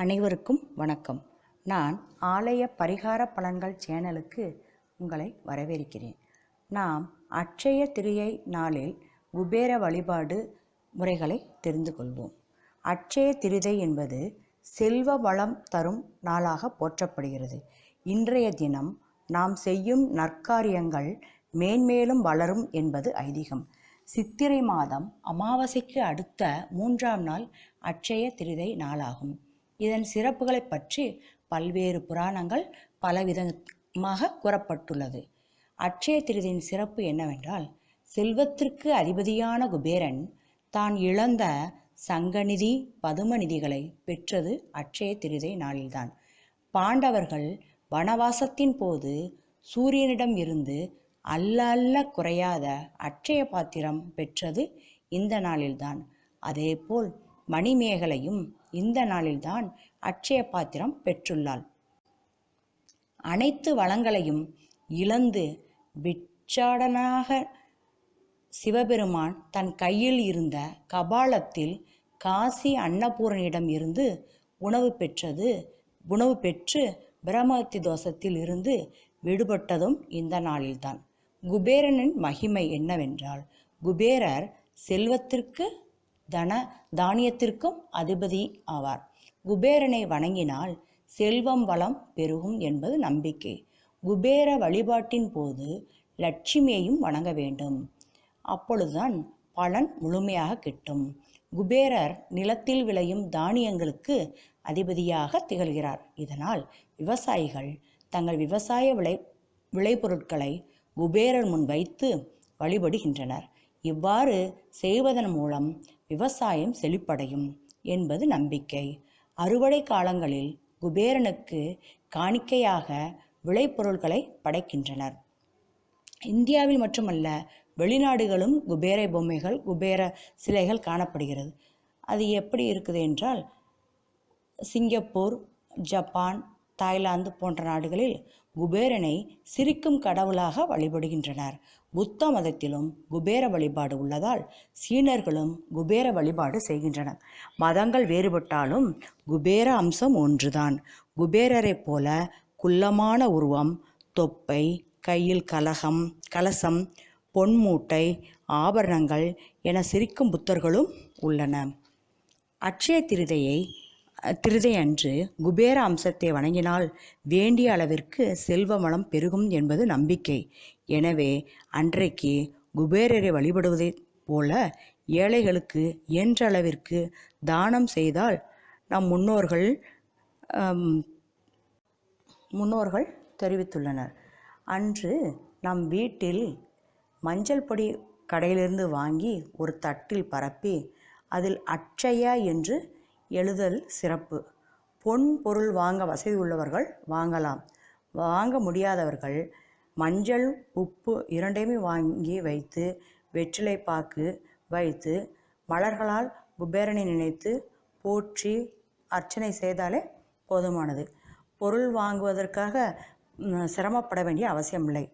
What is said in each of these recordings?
அனைவருக்கும் வணக்கம். நான் ஆலய பரிகார பலன்கள் சேனலுக்கு உங்களை வரவேற்கிறேன். நாம் அட்சய திரியை நாளில் குபேர வழிபாடு முறைகளை தெரிந்து கொள்வோம். அட்சய திரிதை என்பது செல்வ வளம் தரும் நாளாக போற்றப்படுகிறது. இன்றைய தினம் நாம் செய்யும் நற்காரியங்கள் மேன்மேலும் வளரும் என்பது ஐதீகம். சித்திரை மாதம் அமாவாசைக்கு அடுத்த மூன்றாம் நாள் அட்சய திரிதை நாளாகும். இதன் சிறப்புகளை பற்றி பல்வேறு புராணங்கள் பலவிதமாக கூறப்பட்டுள்ளது. அட்சய திருதியின் சிறப்பு என்னவென்றால் செல்வத்திற்கு அதிபதியான குபேரன் தான் இழந்த சங்கநிதி பதுமநிதிகளை பெற்றது அட்சய திருதை நாளில்தான். பாண்டவர்கள் வனவாசத்தின் போது சூரியனிடம் இருந்து அல்ல அல்ல குறையாத அட்சய பாத்திரம் பெற்றது இந்த நாளில்தான். அதேபோல் மணிமேகலையும் இந்த நாளில்தான் அட்சய பாத்திரம் பெற்றுள்ளாள். அனைத்து வளங்களையும் இழந்து பிட்சாடனாக சிவபெருமான் தன் கையில் இருந்த கபாலத்தில் காசி அன்னபூரனிடம் இருந்து உணவு பெற்றது. உணவு பெற்று பிரம்மத்தி தோஷத்தில் இருந்து விடுபட்டதும் இந்த நாளில்தான். குபேரனின் மகிமை என்னவென்றால் குபேரர் செல்வத்திற்கு தன தானியத்திற்கும் அதிபதி ஆவார். குபேரனை வணங்கினால் செல்வம் வளம் பெருகும் என்பது நம்பிக்கை. குபேர வழிபாட்டின் போது லட்சுமியையும் வணங்க வேண்டும். அப்பொழுதுதான் பலன் முழுமையாக கிட்டும். குபேரர் நிலத்தில் விளையும் தானியங்களுக்கு அதிபதியாக திகழ்கிறார். இதனால் விவசாயிகள் தங்கள் விவசாய விளை விளைபொருட்களை குபேரர் முன் வைத்து வழிபடுகின்றனர். இவ்வாறு செய்வதன் மூலம் விவசாயம் செழிப்படையும் என்பது நம்பிக்கை. அறுவடை காலங்களில் குபேரனுக்கு காணிக்கையாக விளைபொருட்களை படைக்கின்றனர். இந்தியாவில் மட்டுமல்ல வெளிநாடுகளும் குபேர பொம்மைகள் குபேர சிலைகள் காணப்படுகிறது. அது எப்படி இருக்குது என்றால் சிங்கப்பூர் ஜப்பான் தாய்லாந்து போன்ற நாடுகளில் குபேரனை சிரிக்கும் கடவுளாக வழிபடுகின்றனர். புத்த மதத்திலும் குபேர வழிபாடு உள்ளதால் சீனர்களும் குபேர வழிபாடு செய்கின்றனர். மதங்கள் வேறுபட்டாலும் குபேர அம்சம் ஒன்றுதான். குபேரரைப் போல குள்ளமான உருவம் தொப்பை கையில் கலகம் கலசம் பொன்மூட்டை ஆபரணங்கள் என சிரிக்கும் புத்தர்களும் உள்ளன. அட்சய திருதையை திருதை அன்று குபேர அம்சத்தை வணங்கினால் வேண்டிய அளவிற்கு செல்வ வளம் பெருகும் என்பது நம்பிக்கை. எனவே அன்றைக்கு குபேரரை வழிபடுவதைப் போல ஏழைகளுக்கு என்றளவிற்கு தானம் செய்தால் நம் முன்னோர்கள் முன்னோர்கள் தெரிவித்துள்ளனர். அன்று நம் வீட்டில் மஞ்சள் பொடி கடையிலிருந்து வாங்கி ஒரு தட்டில் பரப்பி அதில் அட்சயா என்று எழுதல் சிறப்பு. பொன் பொருள் வாங்க வசதி உள்ளவர்கள் வாங்கலாம். வாங்க முடியாதவர்கள் மஞ்சள் உப்பு இரண்டையுமே வாங்கி வைத்து வெற்றிலை பாக்கு வைத்து மலர்களால் குபேரனை நினைத்து போற்றி அர்ச்சனை செய்தாலே போதுமானது. பொருள் வாங்குவதற்காக சிரமப்பட வேண்டிய அவசியமில்லை.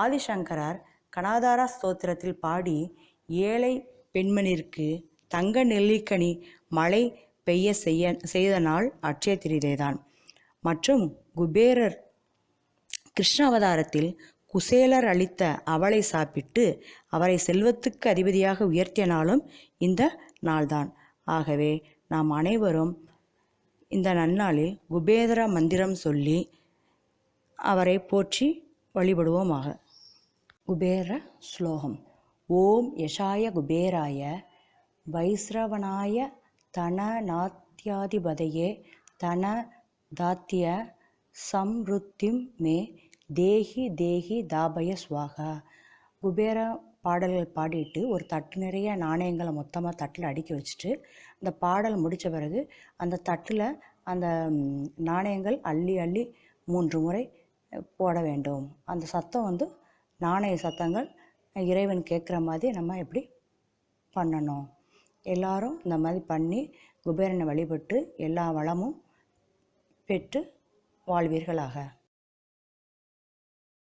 ஆதிசங்கரர் கனாதாரா ஸ்தோத்திரத்தில் பாடி ஏழை பெண்மணிற்கு தங்க நெல்லிக்கனி மழை பெய்ய செய்ய செய்த நாள் அட்சய திரிதைதான் மற்றும் குபேரர் கிருஷ்ண அவதாரத்தில் குசேலர் அளித்த அவளை சாப்பிட்டு அவரை செல்வத்துக்கு அதிபதியாக உயர்த்திய நாளும் இந்த நாள்தான். ஆகவே நாம் அனைவரும் இந்த நன்னாளில் குபேதர மந்திரம் சொல்லி அவரை போற்றி வழிபடுவோமாக. குபேர ஸ்லோகம். ஓம் யஷாய குபேராய வைஸ்ரவனாய தனநாத்தியாதிபதையே தன தாத்திய சம்ருத்திம் மே தேஹி தேஹி தாபய ஸ்வாகா குபேர பாடல்கள் பாடிட்டு ஒரு தட்டு நிறைய நாணயங்களை மொத்தமாக தட்டில் அடுக்கி வச்சுட்டு அந்த பாடல் முடித்த பிறகு அந்த தட்டில் அந்த நாணயங்கள் அள்ளி அள்ளி மூன்று முறை போட வேண்டும். அந்த சத்தம் வந்து நாணய சத்தங்கள் இறைவன் கேட்குற மாதிரி நம்ம எப்படி பண்ணணும்? எல்லாரும் இந்த மாதிரி பண்ணி குபேரனை வழிபட்டு எல்லா வளமும் பெற்று வாழ்வீர்களாக.